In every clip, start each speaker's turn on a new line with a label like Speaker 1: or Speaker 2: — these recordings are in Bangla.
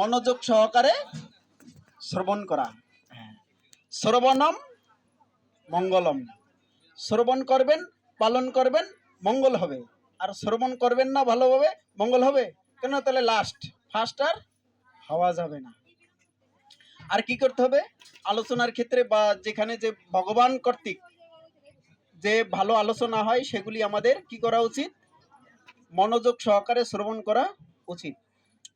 Speaker 1: মনোযোগ সহকারে শ্রবণ করা। শ্রবণম মঙ্গলম। শ্রবণ করবেন, পালন করবেন, মঙ্গল হবে। আর শ্রবণ করবেন না ভালোভাবে মঙ্গল হবে? কেন? তাহলে লাস্ট ফার্স্ট আর হওয়া যাবে না। আর কি করতে হবে? আলোচনার ক্ষেত্রে বা যেখানে যে ভগবান কর্তৃক যে ভালো আলোচনা হয়, সেগুলি আমাদের কি করা উচিত? মনোযোগ সহকারে শ্রবণ করা উচিত।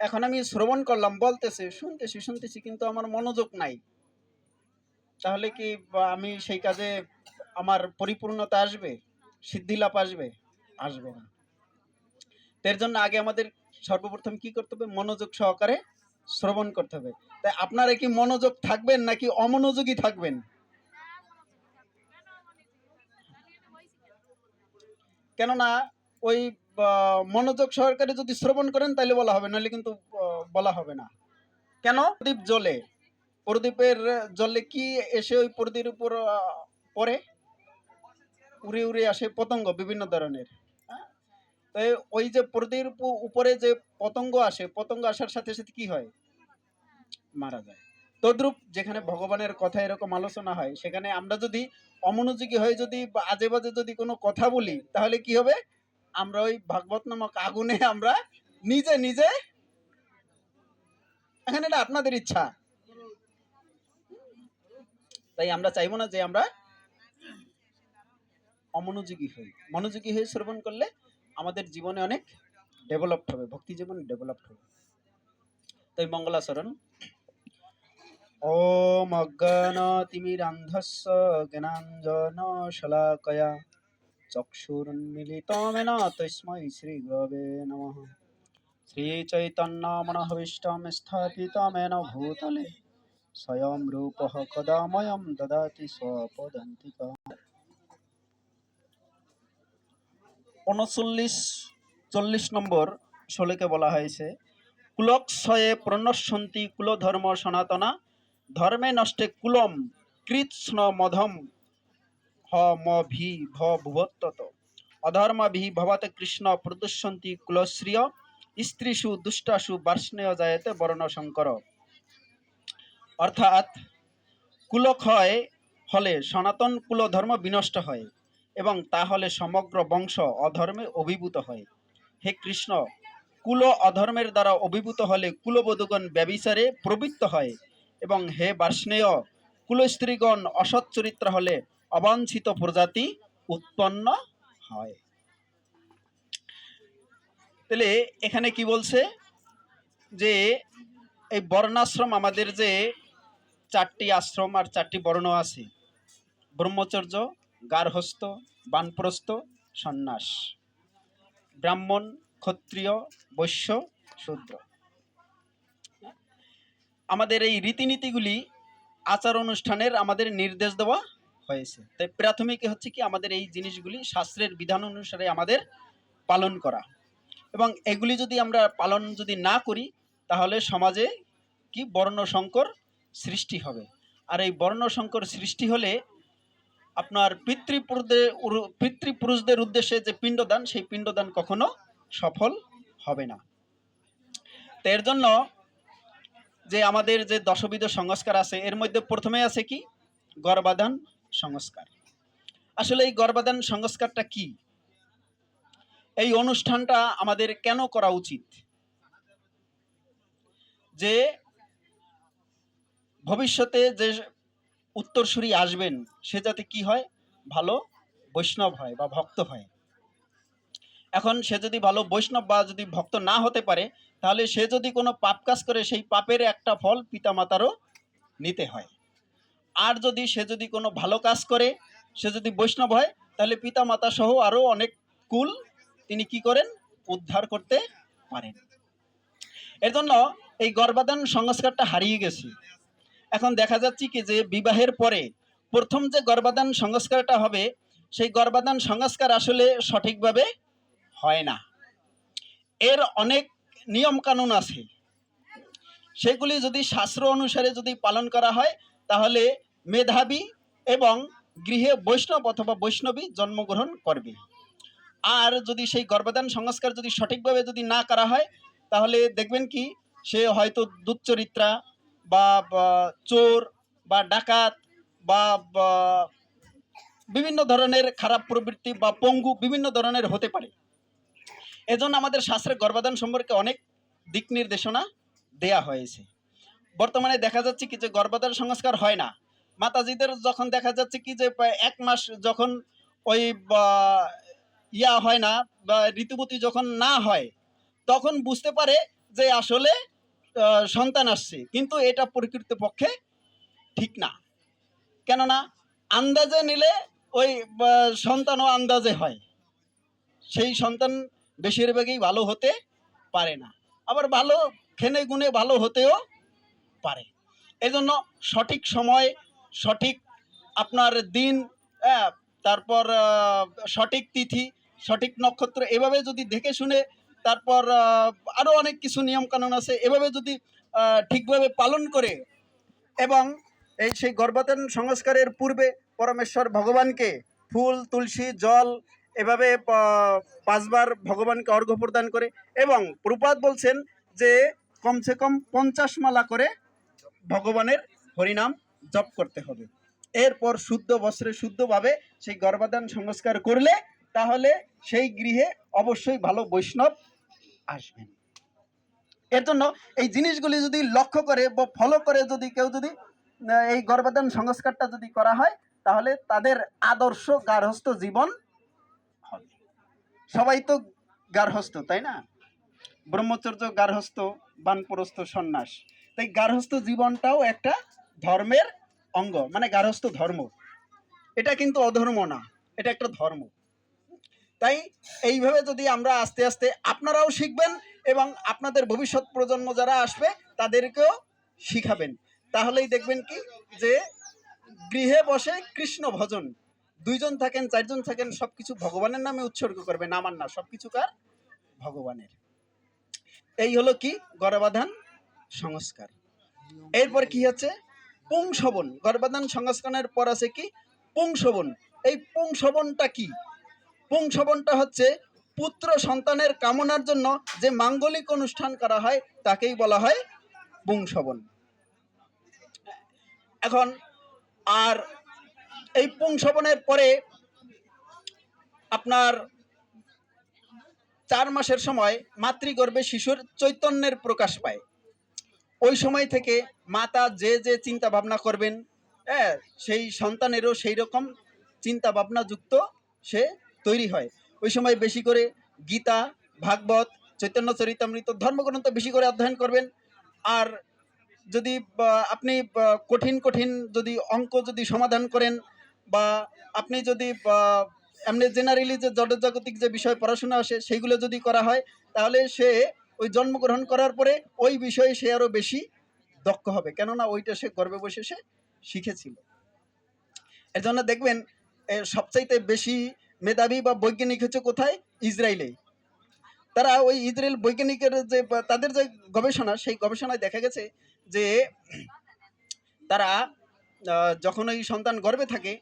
Speaker 1: এখন আমি শ্রবণ করলাম, বলতেছে, শুনতেছি শুনতেছি, কিন্তু আমার মনোযোগ নাই। তাহলে কি আমি সেই কাজে আমার পরিপূর্ণতা আসবে? সিদ্ধি লাভ আসবে? আসবে না। এর জন্য আগে আমাদের সর্বপ্রথম কি করতে হবে? মনোযোগ সহকারে শ্রবণ করতে হবে। তাই আপনারা কি মনোযোগ থাকবেন নাকি অমনোযোগী থাকবেন? কেননা ওই মনোযোগ সহকারে যদি শ্রবণ করেন তাহলে বলা হবে নাহলে কিন্তু বলা হবে না। কেন? প্রদীপ জ্বলে। প্রদীপের জলে কি এসে ওই প্রদীপের উপর পড়ে? উড়ে উড়ে আসে পতঙ্গ বিভিন্ন ধরনের হ্যাঁ? তো ওই যে প্রদীপের উপ- উপরে যে পতঙ্গ আসে, পতঙ্গ আসার সাথে সাথে কি হয়? মারা যায়। তদ্রূপ যেখানে ভগবানের কথা এরকম আলোচনা হয়, সেখানে আমরা যদি অমনোযোগী হয়ে যদি আজে বাজে যদি কোনো কথা বলি, তাহলে কি হবে? আমরা ওই ভাগবত নামক আগুনে আমরা নিজে নিজে এখন এটা আপনাদের ইচ্ছা। তাই আমরা চাইব না যে আমরা অমনোযোগী হই। মনোযোগী হয়ে শ্রবণ করলে আমাদের জীবনে অনেক ডেভেলপড হবে, ভক্তি জীবন ডেভেলপড হবে। তাই মঙ্গলাচরণ। অজ্ঞানতিমিরান্ধস্য জ্ঞানাঞ্জন শলাকয়া চক্ষুরুন্মিলিতমেন তস্मै শ্রীগুরবে নমঃ শ্রীচৈতন্যমনঃভীষ্টং স্থাপিতমেন ভূতলে স্বয়ং রূপः কদাময়ং দদাতি স্বপদান্তিকা উনচল্লিশ চল্লিশ নম্বর শ্লোকে বলা হয়েছে কুলক্ষয়ে প্রণশ্যন্তি কুলধর্ম সনাতনা ধর্মে নষ্টে কুলম কৃৎস্ন মধম ম ভি ভ ভুবত্তত অধর্মাভি ভবতে কৃষ্ণ প্রদুষ্যন্তি কুলশ্রিয় স্ত্রীষু দুষ্টাসু বার্ষ্ণেয় জায়তে বর্ণশঙ্কর অর্থাৎ কুলক্ষয় হলে সনাতন কুলধর্ম বিনষ্ট হয় এবং তা হলে সমগ্র বংশ অধর্মে অভিভূত হয়। হে কৃষ্ণ, কুল অধর্মের দ্বারা অভিভূত হলে কুলবধূগণ ব্যবিচারে প্রবৃত্ত হয় এবং হে বার্ষ্ণেয়, কুলস্ত্রীগণ অসৎ চরিত্র হলে অবাঞ্ছিত প্রজাতি উৎপন্ন হয়। তাহলে এখানে কি বলছে? যে এই বর্ণাশ্রম আমাদের যে চারটি আশ্রম আর চারটি বর্ণ আছে, ব্রহ্মচর্য, গার্হস্থ, বানপ্রস্থ, সন্ন্যাস, ব্রাহ্মণ, ক্ষত্রিয়, বৈশ্য, শূদ্র। আমাদের এই রীতিনীতিগুলি আচার অনুষ্ঠানের আমাদের নির্দেশ দেওয়া হয়েছে। তাই প্রাথমিক হচ্ছে কি আমাদের এই জিনিসগুলি শাস্ত্রের বিধান অনুসারে আমাদের পালন করা। এবং এগুলি যদি আমরা পালন যদি না করি, তাহলে সমাজে কি বর্ণ সংকর সৃষ্টি হবে। আর এই বর্ণ সংকর সৃষ্টি হলে আপনার পিতৃপুরুষদের পিতৃপুরুষদের উদ্দেশ্যে যে পিণ্ডদান, সেই পিণ্ডদান কখনো সফল হবে না। তো এর জন্য যে আমাদের যে দশবিধ সংস্কার আছে, এর মধ্যে প্রথমে আছে কি? গর্ভাধান সংস্কার। আসলে এই গর্ভাধান সংস্কারটা কি? এই অনুষ্ঠানটা আমাদের কেন করা উচিত? যে ভবিষ্যতে যে উত্তরসূরি আসবেন, সে যাতে কি হয়? ভালো বৈষ্ণব হয় বা ভক্ত হয়। এখন সে যদি ভালো বৈষ্ণব বা যদি ভক্ত না হতে পারে, তাহলে সে যদি কোনো পাপ কাজ করে, সেই পাপের একটা ফল পিতামাতারও নিতে হয়। আর যদি সে যদি কোনো ভালো কাজ করে, সে যদি বৈষ্ণব হয়, তাহলে পিতা মাতা সহ আরও অনেক কুল তিনি কি করেন? উদ্ধার করতে পারেন। এর জন্য এই গর্ভাধান সংস্কারটা হারিয়ে গেছে। এখন দেখা যাচ্ছে কি যে বিবাহের পরে প্রথম যে গর্ভাধান সংস্কারটা হবে, সেই গর্ভাধান সংস্কার আসলে সঠিকভাবে হয় না। এর অনেক নিয়ম কানুন আছে। সেগুলি যদি শাস্ত্র অনুসারে যদি পালন করা হয়, তাহলে মেধাবী এবং গৃহে বৈষ্ণব অথবা বৈষ্ণবী জন্মগ্রহণ করবে। আর যদি সেই গর্ভধান সংস্কার যদি সঠিকভাবে যদি না করা হয়, তাহলে দেখবেন কি, সে হয়তো দুচ্চরিত্রা বা চোর বা ডাকাত বা বিভিন্ন ধরনের খারাপ প্রবৃত্তি বা পঙ্গু বিভিন্ন ধরনের হতে পারে। এজন্য আমাদের শাস্ত্রে গর্ভাধান সম্পর্কে অনেক দিক নির্দেশনা দেয়া হয়েছে। বর্তমানে দেখা যাচ্ছে কি যে গর্ভধান সংস্কার হয় না। মাতাজিদের যখন দেখা যাচ্ছে কি যে এক মাস যখন ওই ইয়া হয় না, বা ঋতুবতী যখন না হয়, তখন বুঝতে পারে যে আসলে সন্তান আসছে। কিন্তু এটা প্রকৃত পক্ষে ঠিক না। কেননা আন্দাজে নিলে ওই সন্তানও আন্দাজে হয়। সেই সন্তান বেশিরভাগই ভালো হতে পারে না। আবার ভালো খেনে গুণে ভালো হতেও পারে। এজন্য সঠিক সময় সঠিক আপনার দিন হ্যাঁ, তারপর সঠিক তিথি সঠিক নক্ষত্র এভাবে যদি দেখে শুনে তারপর আরও অনেক কিছু নিয়ম কানুন আছে এভাবে যদি ঠিকভাবে পালন করে এবং এই সেই গর্ভধান সংস্কারের পূর্বে পরমেশ্বর ভগবানকে ফুল তুলসী জল এভাবে পাঁচবার ভগবানকে অর্ঘ্য প্রদান করে এবং প্রপাত বলছেন যে কমসে কম পঞ্চাশ মালা করে ভগবানের হরিনাম জপ করতে হবে। এরপর শুদ্ধ বস্ত্রে শুদ্ধভাবে সেই গর্ভাধান সংস্কার করলে তাহলে সেই গৃহে অবশ্যই ভালো বৈষ্ণব আসবেন। এর জন্য এই জিনিসগুলি যদি লক্ষ্য করে বা ফলো করে যদি কেউ যদি এই গর্ভাধান সংস্কারটা যদি করা হয়, তাহলে তাদের আদর্শ গার্হস্থ জীবন হবে। সবাই তো গার্হস্থ তাই না? ব্রহ্মচর্য গার্হস্থ বানপ্রস্থ সন্ন্যাস। তাই গার্হস্থ জীবনটাও একটা ধর্মের অঙ্গ মানে গার্হস্থ ধর্ম। এটা কিন্তু অধর্ম না, এটা একটা ধর্ম। তাই এইভাবে যদি আমরা আস্তে আস্তে আপনারাও শিখবেন এবং আপনাদের ভবিষ্যৎ প্রজন্ম যারা আসবে, তাদেরকেও শিখাবেন। তাহলেই দেখবেন কি যে গৃহে বসে কৃষ্ণ ভজন, দুইজন থাকেন, চারজন থাকেন, সবকিছু ভগবানের নামে উৎসর্গ করবেন আমার না সবকিছু কার? ভগবানের। এই হলো কি গর্ভাধান সংস্কার। এরপর কি হচ্ছে? পুংসবন গর্ভাধান সংস্কারের পর আছে কি? পুংসবন এই পুংসবনটা কি? পুংসবনটা হচ্ছে পুত্র সন্তানের কামনার জন্য যে মাঙ্গলিক অনুষ্ঠান করা হয়, তাকেই বলা হয় পুংসবন এখন, আর এই পুংসবনের পরে আপনার চার মাসের সময় মাতৃগর্ভে শিশুর চৈতন্যের প্রকাশ পায়। ওই সময় থেকে মাতা যে যে চিন্তা ভাবনা করবেন হ্যাঁ সেই সন্তানেরও সেই রকম চিন্তা ভাবনা যুক্ত সে তৈরি হয়। ওই সময় বেশি করে গীতা, ভাগবত, চৈতন্য চরিতামৃত, ধর্মগ্রন্থ বেশি করে অধ্যয়ন করবেন। আর যদি আপনি কঠিন কঠিন যদি অঙ্ক যদি সমাধান করেন, বা, আপনি যদি এমনি জেনারেলি যে জড়জাগতিক যে বিষয় পড়াশোনা আসে, সেইগুলো যদি করা হয়, তাহলে সে ওই জন্মগ্রহণ করার পরে ওই বিষয়ে সে আরও বেশি দক্ষ হবে। কেননা ওইটা সে গর্বে বসে সে শিখেছিল। এর জন্য দেখবেন সবচাইতে বেশি মেধাবী বা বৈজ্ঞানিক হচ্ছে কোথায়? ইসরায়েলে তারা ওই ইসরায়েল বৈজ্ঞানিকের যে, তাদের যে গবেষণা, সেই গবেষণায় দেখা গেছে যে, তারা যখন ওই সন্তান গর্বে থাকে,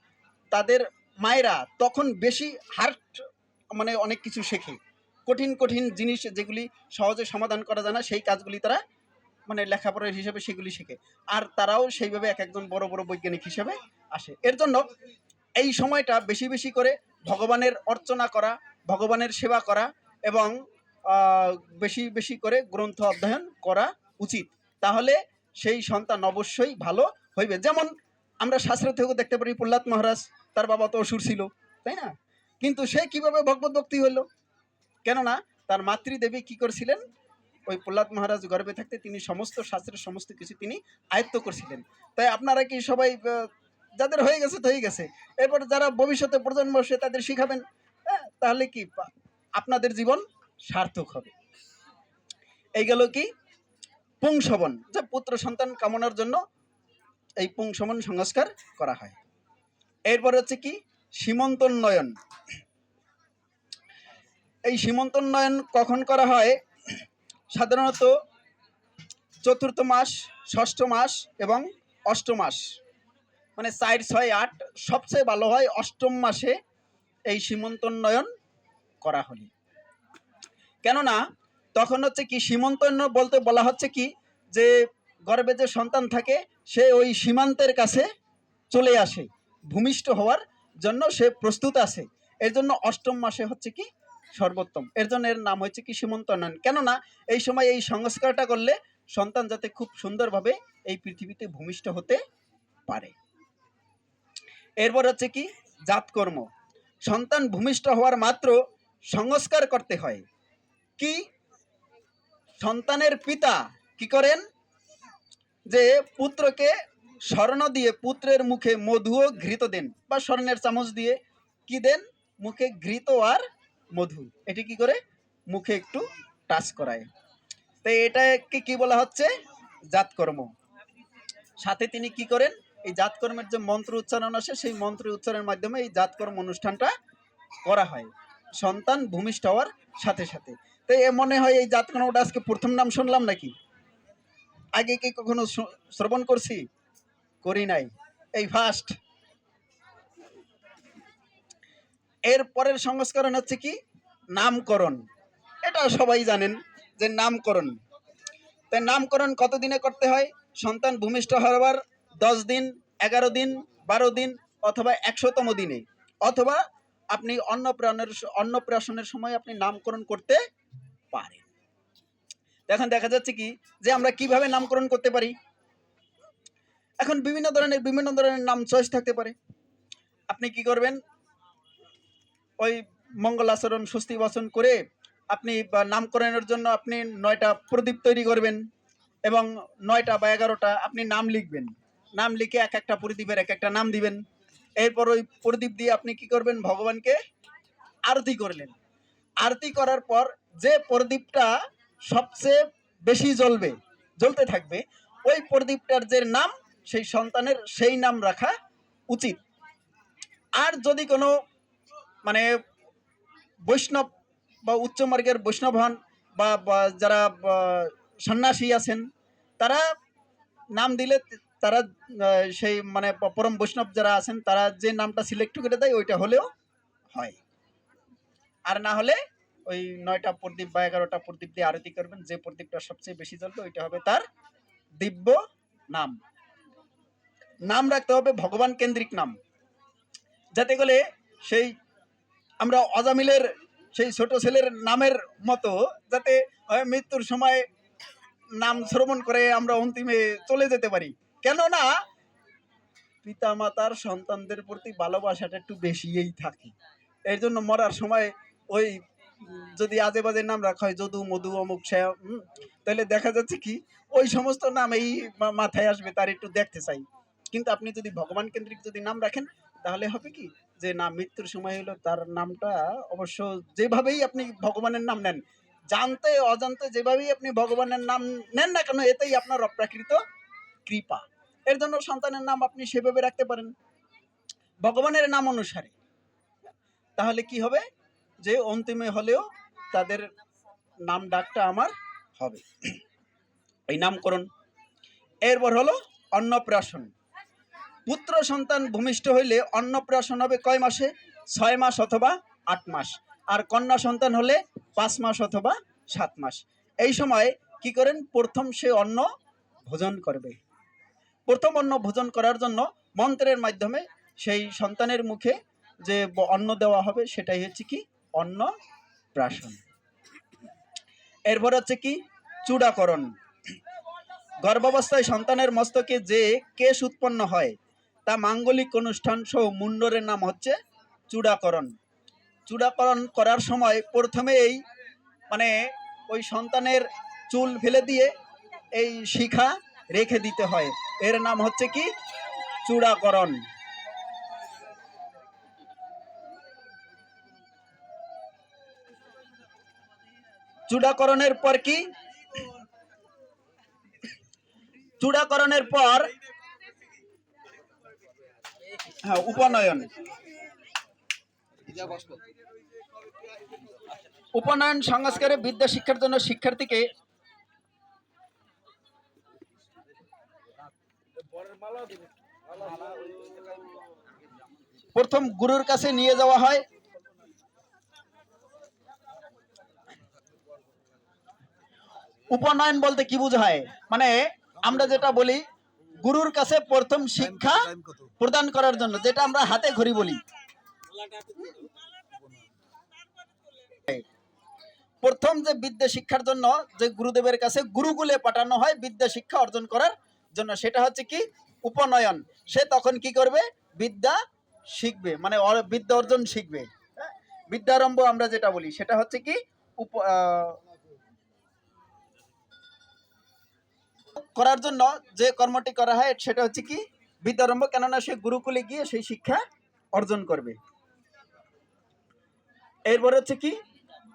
Speaker 1: তাদের মায়েরা তখন বেশি হার্ট মানে অনেক কিছু শেখে। কঠিন কঠিন জিনিস যেগুলি সহজে সমাধান করা যায় না, সেই কাজগুলি তারা মানে লেখাপড়ার হিসেবে সেগুলি শেখে। আর তারাও সেইভাবে এক একজন বড় বড় বৈজ্ঞানিক হিসেবে আসে। এর জন্য এই সময়টা বেশি বেশি করে ভগবানের অর্চনা করা, ভগবানের সেবা করা এবং বেশি বেশি করে গ্রন্থ অধ্যয়ন করা উচিত। তাহলে সেই সন্তান অবশ্যই ভালো হইবে। যেমন আমরা শাস্ত্র থেকেও দেখতে পারি, প্রহ্লাদ মহারাজ তার বাবা তো অসুর ছিল, তাই না? কিন্তু সে কীভাবে ভগবত ভক্তি হলো? কেননা তার মাতৃদেবী কি করছিলেন? ওই প্রহ্লাদ মহারাজ গর্বে থাকতে তিনি সমস্ত শাস্ত্রের সমস্ত কিছু তিনি আয়ত্ত করছিলেন। তাই আপনারা কি সবাই যাদের হয়ে গেছে তো হয়ে গেছে। এরপর যারা ভবিষ্যতে প্রজন্ম, সে তাদের শিখাবেন। তাহলে কি আপনাদের জীবন সার্থক হবে। এই গেল কি? পুংসবন যে পুত্র সন্তান কামনার জন্য এই পুংসবন সংস্কার করা হয়। এরপর হচ্ছে কি? সীমন্তোন্নয়ন এই সীমন্তোন্নয়ন কখন করা হয়? সাধারণত চতুর্থ মাস, ষষ্ঠ মাস এবং অষ্টম মাস। মানে চার, ছয়, আট সবচেয়ে ভালো হয় অষ্টম মাসে এই সীমন্তোন্নয়ন করা হলে। কেননা তখন হচ্ছে কি সীমন্তন্য বলতে বলা হচ্ছে কি যে গর্ভে যে সন্তান থাকে সে ওই সীমান্তের কাছে চলে আসে, ভূমিষ্ঠ হওয়ার জন্য সে প্রস্তুত আছে। এর জন্য অষ্টম মাসে হচ্ছে কি সর্বোত্তম। এর জন্য এর নাম হচ্ছে কি সীমন্তন্নয়ন কেননা, এই সময় এই সংস্কারটা করলে সন্তান যাতে খুব সুন্দরভাবে এই পৃথিবীতে ভূমিষ্ঠ হতে পারে। এরপর হচ্ছে কি? জাতকর্ম। সন্তান ভূমিষ্ঠ হওয়ার মাত্র সংস্কার করতে হয়। কি? সন্তানের পিতা কি করেন? যে পুত্রকে স্বর্ণ দিয়ে পুত্রের মুখে মধু ও ঘৃত দেন বা স্বর্ণের চামচ দিয়ে কি দেন? মুখে ঘৃত আর মধু এটি কি করে? মুখে একটু টাচ করায়। তো এটাকে কি বলা হচ্ছে? জাতকর্ম। সাথে তিনি কি করেন? এই জাতকর্মের যে মন্ত্র উচ্চারণ আসে, সেই মন্ত্র উচ্চারণের মাধ্যমে এই জাতকর্ম অনুষ্ঠানটা করা হয়। সন্তান ভূমিষ্ঠ হওয়ার সাথে সাথে। তো এ মনে হয় এই জাতকর্মটা আজকে প্রথম নাম শুনলাম নাকি? আগে কি কখনো শ্রবণ করছি? করি নাই। এই ফার্স্ট এর পরের সংস্করণ হচ্ছে কি? নামকরণ। এটা সবাই জানেন যে নামকরণ। তাই নামকরণ কতদিনে করতে হয়? সন্তান ভূমিষ্ঠ হওয়ার দশ দিন, এগারো দিন, বারো দিন অথবা একশোতম দিনে। অথবা আপনি অন্নপ্রাণের অন্নপ্রাশনের সময় আপনি নামকরণ করতে পারেন। এখন দেখা যাচ্ছে কি যে আমরা কীভাবে নামকরণ করতে পারি? এখন বিভিন্ন ধরনের বিভিন্ন ধরনের নাম চয়েস থাকতে পারে। আপনি কি করবেন? ওই মঙ্গল আচরণ, স্বস্তি বচন করে আপনি নামকরণের জন্য আপনি নয়টা প্রদীপ তৈরি করবেন এবং নয়টা বা এগারোটা আপনি নাম লিখবেন। নাম লিখে এক একটা প্রদীপের এক একটা নাম দিবেন। এরপর ওই প্রদীপ দিয়ে আপনি কি করবেন? ভগবানকে আরতি করলেন। আরতি করার পর যে প্রদীপটা সবচেয়ে বেশি জ্বলবে, জ্বলতে থাকবে, ওই প্রদীপটার যে নাম, সেই সন্তানের সেই নাম রাখা উচিত। আর যদি কোনো মানে বৈষ্ণব বা উচ্চ মার্গের বৈষ্ণব হন বা বা যারা সন্ন্যাসী আছেন, তারা নাম দিলে তারা সেই মানে পরম বৈষ্ণব যারা আছেন, তারা যে নামটা সিলেক্ট করে দেয়, ওইটা হলেও হয়। আর না হলে ওই নয়টা প্রদীপ বা এগারোটা প্রদীপ দিয়ে আরতি করবেন, যে প্রদীপটা সবচেয়ে বেশি জ্বলবে, ওইটা হবে তার দিব্য নাম। নাম রাখতে হবে ভগবান কেন্দ্রিক নাম। যাতে করে সেই আমরা অজামিলের সেই ছোট ছেলের নামের মতো যাতে মৃত্যুর সময় নাম শ্রবণ করে আমরা অন্তিমে চলে যেতে পারি। কেননা পিতা মাতার সন্তানদের প্রতি ভালোবাসাটা একটু বেশিই থাকে। এর জন্য মরার সময় ওই যদি আজে বাজে নাম রাখা হয় যদু মধু অমুক উম, তাহলে দেখা যাচ্ছে কি ওই সমস্ত নাম এই মাথায় আসবে তার একটু দেখতে চাই। কিন্তু আপনি যদি ভগবান কেন্দ্রিক যদি নাম রাখেন তাহলে হবে কি যে না, মৃত্যুর সময় হলো তার নামটা, অবশ্য যেভাবেই আপনি ভগবানের নাম নেন, জানতে, অজান্তে যেভাবেই আপনি ভগবানের নাম নেন না কেন, এতেই আপনার অপ্রাকৃত কৃপা। এর জন্য সন্তানের নাম আপনি সেভাবে রাখতে পারেন। ভগবানের নাম অনুসারে। তাহলে কি হবে? যে অন্তিমে হলেও তাদের নাম ডাকটা আমার হবে। এই নামকরণ। এরপর হলো অন্নপ্রাশন। পুত্র সন্তান ভূমিষ্ঠ হইলে অন্নপ্রাশন হবে কয় মাসে? ছয় মাস অথবা আট মাস। আর কন্যা সন্তান হলে পাঁচ মাস অথবা সাত মাস। এই সময় কি করেন? প্রথম সে অন্ন ভোজন করবে। প্রথম অন্ন ভোজন করার জন্য মন্ত্রের মাধ্যমে সেই সন্তানের মুখে যে অন্ন দেওয়া হবে, সেটাই হচ্ছে কি? অন্ন প্রাশন এরপর হচ্ছে কি? চূড়াকরণ। গর্ভাবস্থায় সন্তানের মস্তকে যে কেশ উৎপন্ন হয় তা মাঙ্গলিক অনুষ্ঠান সহ মুন্ডরের নাম হচ্ছে চূড়াকরণ। চূড়াকরণ করার সময় প্রথমেই মানে ওই সন্তানের চুল ফেলে দিয়ে এই শিখা রেখে দিতে হয়। এর নাম হচ্ছে কি? চূড়াকরণ। চূড়াকরণের পর কি? চূড়াকরণের পর হ্যাঁ উপনয়ন। উপনয়ন সংস্কারে বিদ্যা শিক্ষার জন্য শিক্ষার্থীকে প্রথম গুরুর কাছে নিয়ে যাওয়া হয়। উপনয়ন বলতে কি বোঝায়? মানে আমরা যেটা বলি গুরুর কাছে প্রথম শিক্ষা প্রদান করার জন্য যেটা আমরা হাতে ঘড়ি বলি। প্রথম যে বিদ্যা শিক্ষার জন্য যে গুরুদেবের কাছে গুরুকুলে পাঠানো হয় বিদ্যা শিক্ষা অর্জন করার জন্য সেটা হচ্ছে কি? উপনয়ন। সে তখন কি করবে? বিদ্যা শিখবে মানে বিদ্যা অর্জন শিখবে। হ্যাঁ? বিদ্যারম্ভ আমরা যেটা বলি সেটা হচ্ছে কি? উপ করার জন্য যে কর্মটি করা হয়, সেটা হচ্ছে কি, বিদ্যারম্ভ। কেননা সে গুরুকুলে গিয়ে সেই শিক্ষা অর্জন করবে। এরপর হচ্ছে কি,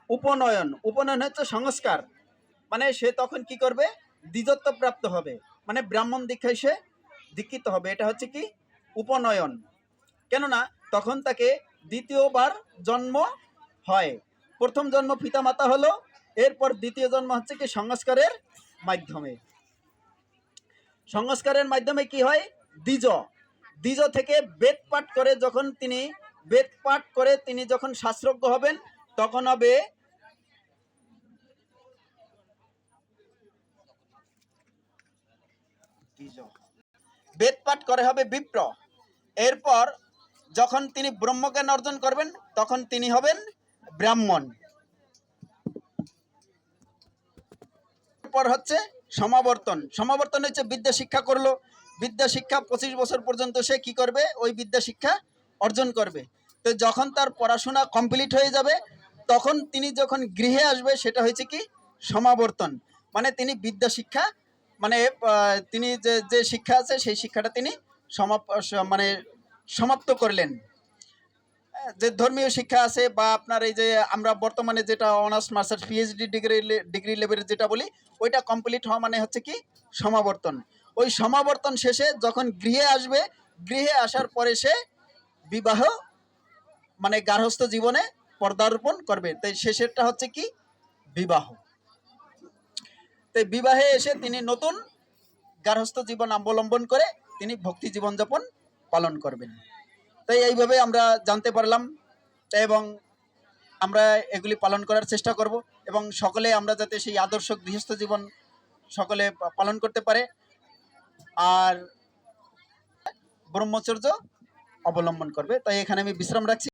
Speaker 1: উপনয়ন। উপনয়ন হচ্ছে সংস্কার। মানে সে তখন কি করবে? দ্বিজত্ব প্রাপ্ত হবে। মানে ব্রাহ্মণ দীক্ষায় সে দীক্ষিত হবে। এটা হচ্ছে কি, উপনয়ন। কেননা তখন তাকে দ্বিতীয়বার জন্ম হয়। প্রথম জন্ম পিতামাতা হলো, এরপর দ্বিতীয় জন্ম হচ্ছে কি সংস্কারের মাধ্যমে। সংস্কারের মাধ্যমে কি হয়? দ্বিজ। দ্বিজ থেকে বেদ পাঠ করে যখন তিনি, বেদ পাঠ করে তিনি যখন শাস্ত্রজ্ঞ হবেন, তখন হবে। বেদ পাঠ করে হবে বিপ্র। এরপর যখন তিনি ব্রহ্মজ্ঞান অর্জন করবেন, তখন তিনি হবেন ব্রাহ্মণ। পর হচ্ছে সমাবর্তন। সমাবর্তন হচ্ছে বিদ্যা শিক্ষা করল। বিদ্যা শিক্ষা পঁচিশ বছর পর্যন্ত সে কি করবে? ওই বিদ্যা শিক্ষা অর্জন করবে। তো যখন তার পড়াশোনা কমপ্লিট হয়ে যাবে, তখন তিনি যখন গৃহে আসবে, সেটা হয়েছে কি? সমাবর্তন। মানে তিনি বিদ্যা শিক্ষা মানে তিনি যে যে শিক্ষা আছে, সেই শিক্ষাটা তিনি সমাপ মানে সমাপ্ত করলেন। যে ধর্মীয় শিক্ষা আছে বা আপনার এই যে আমরা বর্তমানে যেটা honours masters PhD degree degree লেভেলের যেটা বলি, ওইটা কমপ্লিট হওয়া মানে হচ্ছে কি? সমাবর্তন। ওই সমাবর্তন শেষে যখন গৃহে আসবে, গৃহে আসার পরে সে বিবাহ মানে গার্হস্থ জীবনে পর্দারোপণ করবে। তাই শেষেরটা হচ্ছে কি? বিবাহ। তাই বিবাহে এসে তিনি নতুন গার্হস্থ জীবন অবলম্বন করে তিনি ভক্তি জীবনযাপন পালন করবেন। তাই এইভাবে আমরা জানতে পারলাম। এবং আমরা এগুলি পালন করার চেষ্টা করব এবং সকলে আমরা যাতে সেই আদর্শ গৃহস্থ জীবন সকলে পালন করতে পারে। আর ব্রহ্মচর্য অবলম্বন করবে। তাই এখানে আমি বিশ্রাম রাখছি।